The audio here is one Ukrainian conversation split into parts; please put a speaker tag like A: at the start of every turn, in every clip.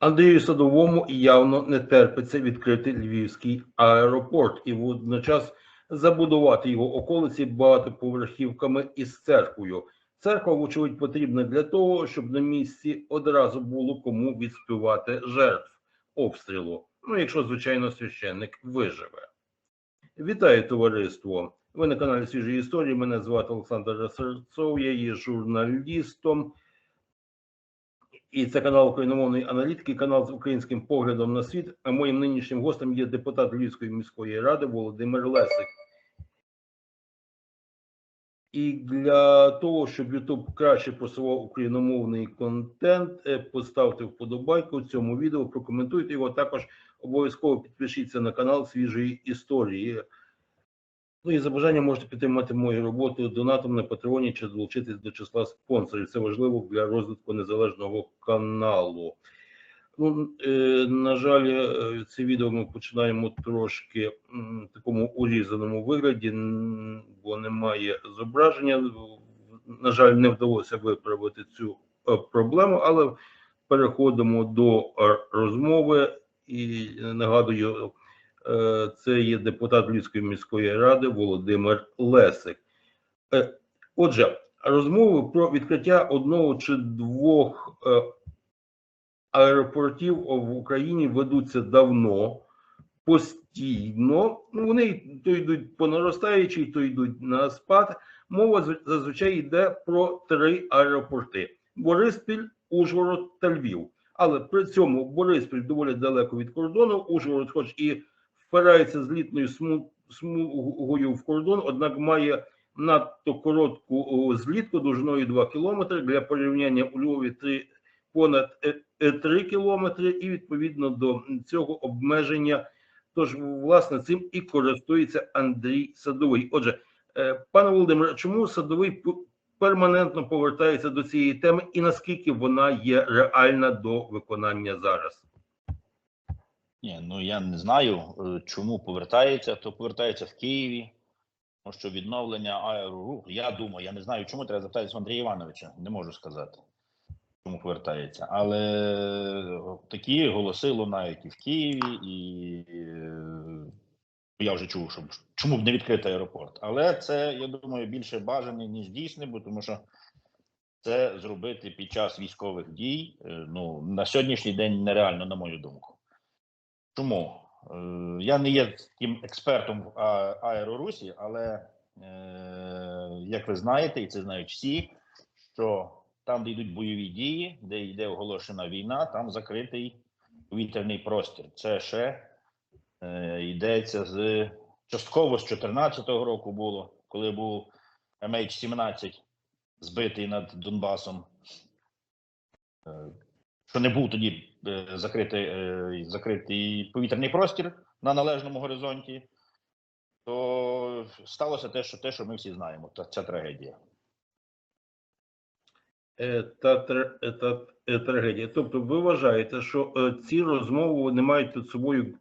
A: Андрію Садовому явно не терпиться відкрити львівський аеропорт і водночас забудувати його околиці багатоповерхівками із церквою. Церква, вочевидь, потрібна для того, щоб на місці одразу було кому відспівати жертв обстрілу. Ну, якщо, звичайно, священник виживе. Вітаю товариство! Ви на каналі Свіжі Історії. Мене звати Олександр Серцов, я є журналістом. І це канал україномовної аналітики, канал з українським поглядом на світ. А моїм нинішнім гостем є депутат Львівської міської ради Володимир Лесик. І для того, щоб YouTube краще просував україномовний контент, е, поставте вподобайку цьому відео, прокоментуйте його. Також обов'язково підпишіться на канал свіжої історії. Ну і за бажанням можете підтримати мою роботу донатом на Патреоні чи долучитись до числа спонсорів. Це важливо для розвитку незалежного каналу. Ну, е, на жаль, е, це відео ми починаємо трошки в такому урізаному вигляді, бо немає зображення. На жаль, не вдалося виправити цю е, проблему, але переходимо до розмови і нагадую, е, це є депутат Львівської міської ради Володимир Лесик. Е, Отже, розмови про відкриття одного чи двох е, аеропортів в Україні ведуться давно, постійно. Ну, вони то йдуть по наростаючій, то йдуть на спад. Мова зазвичай йде про три аеропорти: Бориспіль, Ужгород та Львів. Але при цьому Бориспіль доволі далеко від кордону. Ужгород, хоч і впирається злітною смугою в кордон, однак має надто коротку злітку довжиною 2 кілометри. Для порівняння у Львові 3, понад е, 3 кілометри, і відповідно до цього обмеження. Тож, власне, цим і користується Андрій Садовий. Отже, е, пане Володимире, чому Садовий перманентно повертається до цієї теми, і наскільки вона є реальна до виконання зараз?
B: Ні, ну я не знаю, е, чому повертається. То повертається в Києві. Тому що відновлення аероруху, я думаю, я не знаю, чому треба запитатися Андрія Івановича. Не можу сказати, чому повертається. Але е, такі голоси лунають і в Києві, і е, я вже чув, що чому б не відкрити аеропорт. Але це, я думаю, більше бажане, ніж дійсне, бо тому що це зробити під час військових дій. Ну на сьогоднішній день нереально, на мою думку. Чому? Е, Я не є таким експертом в аерорусі, але е, як ви знаєте, і це знають всі, що там, де йдуть бойові дії, де йде оголошена війна, там закритий повітряний простір. Це ще е, йдеться з частково з 2014 року було, коли був MH17 збитий над Донбасом. Що не був тоді закритий, е, закритий повітряний простір на належному горизонті, то сталося те, що те, що ми всі знаємо, та ця трагедія.
A: Е, та, е, та е, трагедія. Тобто, ви вважаєте, що е, ці розмови не мають під собою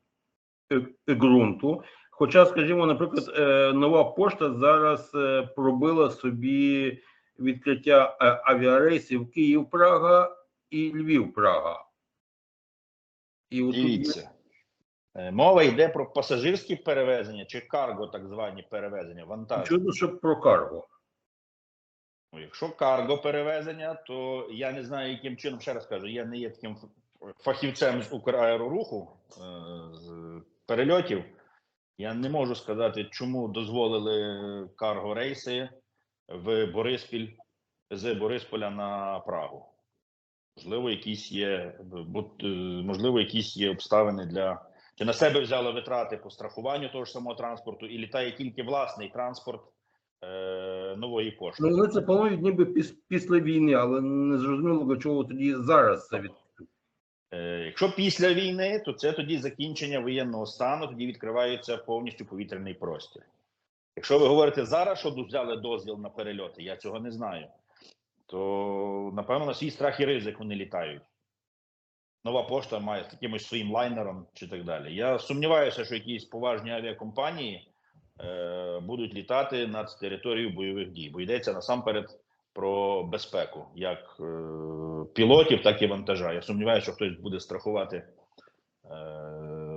A: е, е, ґрунту. Хоча, скажімо, наприклад, е, нова пошта зараз е, пробила собі відкриття е, авіарейсів Київ-Прага і Львів-Прага. І от
B: Дивіться. Е, Мова йде про пасажирські перевезення чи карго, так звані перевезення, вантажі.
A: чудо, що про карго.
B: Ну, Якщо карго перевезення, то я не знаю, яким чином, ще раз кажу, я не є таким фахівцем з Украероруху, з перельотів. Я не можу сказати, чому дозволили карго рейси в Бориспіль з Борисполя на Прагу. Можливо, якісь є, е, можливо, якісь є обставини для. Чи на себе взяли витрати по страхуванню того ж самого транспорту, і літає тільки власний транспорт е, нової пошти.
A: Ну, це планують ніби піс- після війни, але не зрозуміло, для чого тоді зараз це від.
B: Е, Якщо після війни, то це тоді закінчення воєнного стану, тоді відкривається повністю повітряний простір. Якщо ви говорите зараз, що взяли дозвіл на перельоти, я цього не знаю, то напевно на свій страх і ризик вони літають. Нова пошта має з якимось своїм лайнером чи так далі. Я сумніваюся, що якісь поважні авіакомпанії е, будуть літати над територією бойових дій, бо йдеться насамперед про безпеку як е, пілотів, так і вантажа. Я сумніваюся, що хтось буде страхувати е,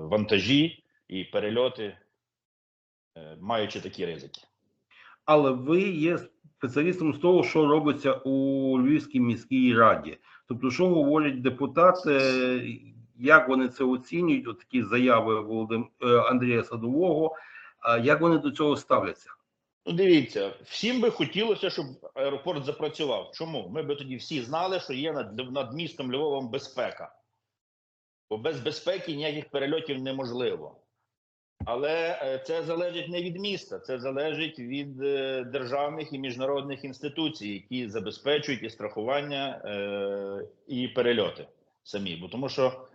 B: вантажі і перельоти, е, маючи такі ризики.
A: Але ви є спеціалістом з того, що робиться у Львівській міській раді. Тобто, що говорять депутати, як вони це оцінюють, от такі заяви Володим... е, Андрія Садового, як вони до цього ставляться?
B: Ну, дивіться, всім би хотілося, щоб аеропорт запрацював. Чому? Ми би тоді всі знали, що є над, над містом Львовом безпека. Бо без безпеки ніяких перельотів неможливо. Але е, це залежить не від міста, це залежить від е, державних і міжнародних інституцій, які забезпечують і страхування, е, і перельоти самі. Бо тому що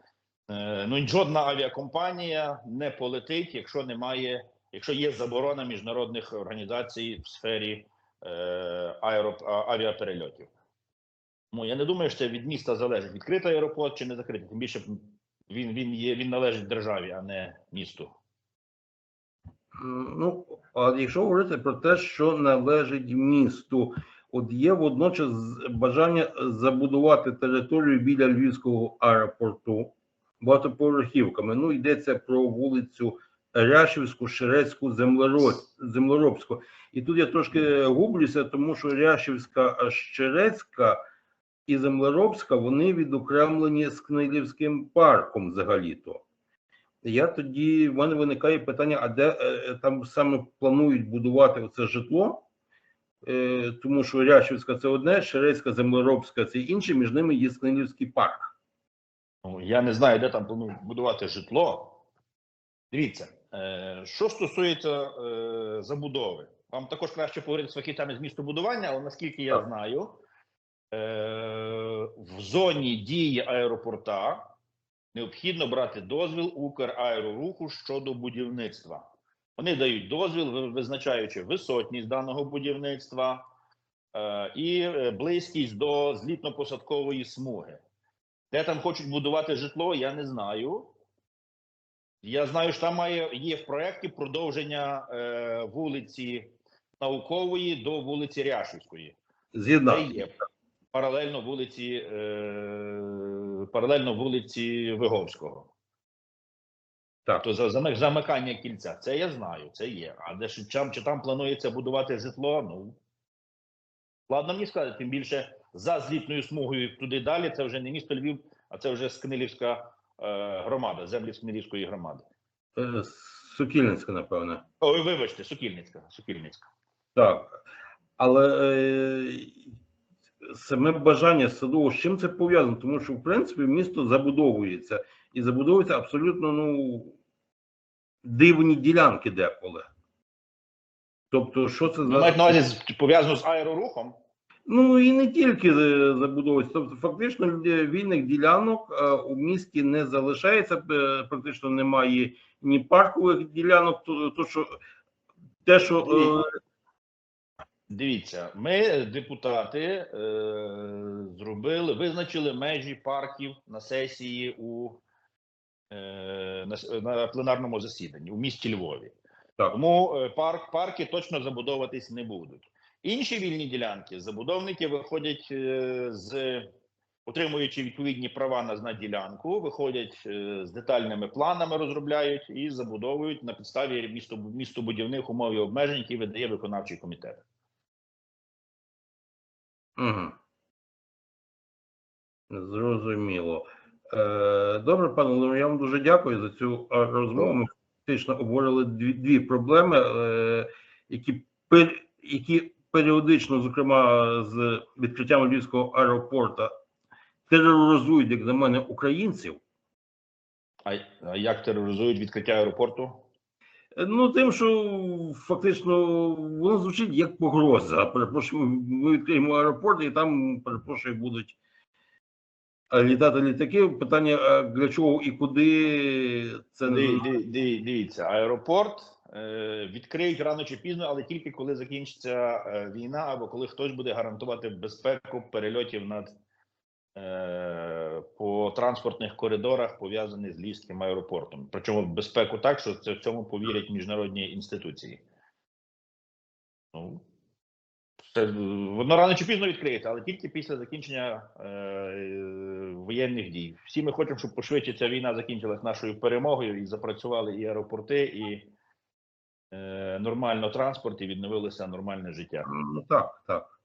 B: ну, жодна авіакомпанія не полетить, якщо немає якщо є заборона міжнародних організацій в сфері авіаперельотів. Тому я не думаю, що це від міста залежить, відкритий аеропорт чи не закритий. Тим більше він, він, є, він належить державі, а не місту.
A: Ну, а якщо говорити про те, що належить місту, от є водночас бажання забудувати територію біля Львівського аеропорту багатоповерхівками. Ну, йдеться про вулицю Ряшівську, Шерецьку, Землеробську. І тут я трошки гублюся, тому що Ряшівська, а Щерецька і Землеробська вони відокремлені з Книлівським парком взагалі-то. Я тоді в мене виникає питання: а де е, там саме планують будувати оце житло? Е, тому що Ряшівська це одне, Шерецька, Землеробська це інше, між ними є Скнилівський парк.
B: Ну, я не знаю, де там планують будувати житло. Дивіться, е, що стосується е, забудови, вам також краще поговорити з фахівцями з містобудування, але наскільки я знаю, е, в зоні дії аеропорта необхідно брати дозвіл Украероруху щодо будівництва. Вони дають дозвіл, визначаючи висотність даного будівництва е, і е, близькість до злітно-посадкової смуги. Де там хочуть будувати житло, я не знаю. Я знаю, що там має є в проєкті продовження е, вулиці Наукової до вулиці Ряшівської. Це
A: З'єднати.
B: є паралельно вулиці, е, паралельно вулиці Виговського.
A: Так.
B: То за, за замикання кільця. Це я знаю, це є. А де ж там, чи там планується будувати житло? Ну складно мені сказати, тим більше за злітною смугою туди далі. Це вже не місто Львів, а це вже Скнилівська е, громада, землі Скнилівської громади.
A: Е, Сокільницька, напевне.
B: Ой, вибачте, Сокільницька. Сокільницька.
A: Так. Але е, саме бажання садового, з чим це пов'язано? Тому що, в принципі, місто забудовується. І забудовується абсолютно ну, дивні ділянки деколи. Тобто, що це
B: Ви
A: за.
B: маєте на пов'язано з аерорухом?
A: Ну і не тільки забудовується. Тобто, фактично вільних ділянок е, у місті не залишається, е, практично немає ні паркових ділянок, то, то що те, що е,
B: Дивіться, ми, депутати, е, зробили, визначили межі парків на сесії у е, на, пленарному засіданні у місті Львові.
A: Так.
B: Тому е, парк, парки точно забудовуватись не будуть. Інші вільні ділянки забудовники виходять е, з отримуючи відповідні права на, на ділянку, виходять е, з детальними планами, розробляють і забудовують на підставі місто, містобудівних умов і обмежень, які видає виконавчий комітет.
A: Угу. Зрозуміло. Е, добре, пане Володимире, я вам дуже дякую за цю е, розмову. Ми фактично обговорили дві, дві проблеми, е, які, які періодично, зокрема з відкриттям Львівського аеропорту, тероризують, як на мене, українців.
B: А як тероризують відкриття аеропорту?
A: Ну, тим, що фактично воно звучить як погроза. Перепрошую, ми відкриємо аеропорт, і там, перепрошую, будуть літати літаки. Питання, а для чого і куди це не
B: Дивіться, аеропорт е, відкриють рано чи пізно, але тільки коли закінчиться е, війна, або коли хтось буде гарантувати безпеку перельотів над по транспортних коридорах, пов'язаних з Львівським аеропортом. Причому безпеку так, що це в цьому повірять міжнародні інституції. Ну, Це, е, воно рано чи пізно відкриється, але тільки після закінчення е, е, воєнних дій. Всі ми хочемо, щоб пошвидше ця війна закінчилась нашою перемогою і запрацювали і аеропорти, і е, нормально транспорт, і відновилося нормальне життя.
A: Ну, так, так.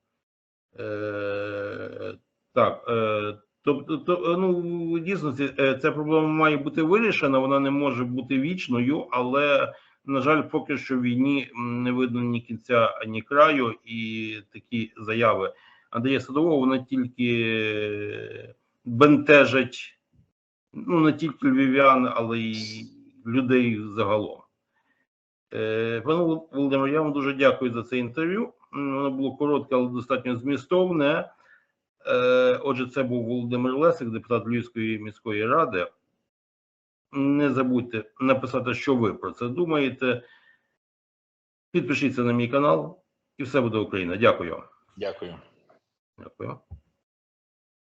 A: Е, так. Е, тобто, то, ну, дійсно, е, ця проблема має бути вирішена, вона не може бути вічною, але, на жаль, поки що війні не видно ні кінця, ні краю, і такі заяви Андрія Садового вони тільки е, бентежать ну, не тільки львів'ян, але й людей загалом. Е, Пане Володимир, я вам дуже дякую за це інтерв'ю. Воно було коротке, але достатньо змістовне. Е, Отже, це був Володимир Лесик, депутат Львівської міської ради. Не забудьте написати, що ви про це думаєте. Підпишіться на мій канал, і все буде Україна. Дякую.
B: Дякую.
A: Дякую.